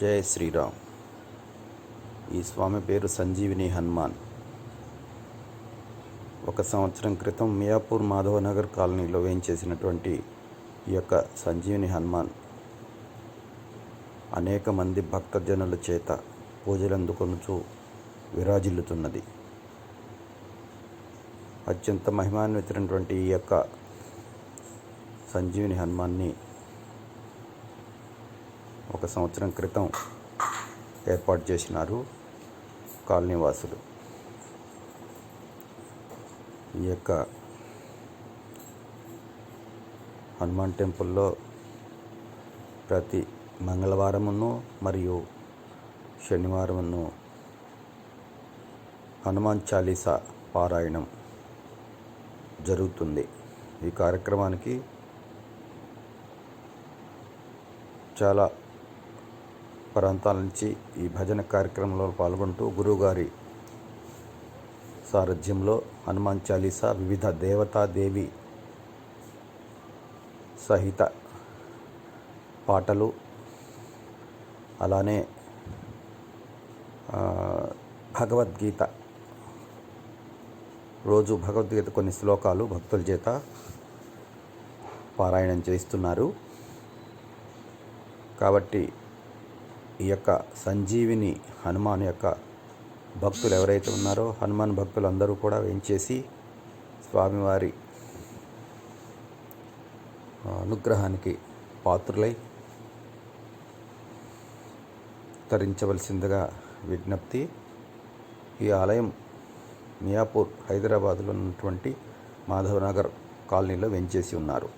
జయ శ్రీరామ్. ఈ స్వామి పేరు సంజీవిని హనుమాన్. ఒక సంవత్సరం క్రితం మియాపూర్ మాధవనగర్ కాలనీలో వేయించేసినటువంటి ఈ యొక్క సంజీవిని హనుమాన్ అనేక మంది భక్తజనుల చేత పూజలందుకొనుచు విరాజిల్లుతున్నది. అత్యంత మహిమాన్వితమైనటువంటి ఈ యొక్క సంజీవిని హనుమాన్ని ఒక సంవత్సరం క్రితం ఏర్పాటు చేసినారు కాలనీ వాసులు ఈ యొక్క హనుమాన్ టెంపుల్లో ప్రతి మంగళవారమును మరియు శనివారమును హనుమాన్ చాలీసా పారాయణం జరుగుతుంది. ఈ కార్యక్రమానికి చాలా ప్రాంతాల నుంచి ఈ భజన కార్యక్రమంలో పాల్గొంటూ గురువుగారి సారథ్యంలో హనుమాన్ చాలీసా వివిధ దేవతా దేవి సహిత పాటలు అలానే భగవద్గీత. రోజు భగవద్గీత కొన్ని శ్లోకాలు భక్తుల చేత పారాయణం చేస్తున్నారు కాబట్టి ఈ యొక్క సంజీవిని హనుమాన్ యొక్క భక్తులు ఎవరైతే ఉన్నారో హనుమాన్ భక్తులు అందరూ కూడా వేయించేసి స్వామివారి అనుగ్రహానికి పాత్రులై తరించవలసిందిగా విజ్ఞప్తి. ఈ ఆలయం మియాపూర్ హైదరాబాద్లో ఉన్నటువంటి మాధవనగర్ కాలనీలో వెంచేసి ఉన్నారు.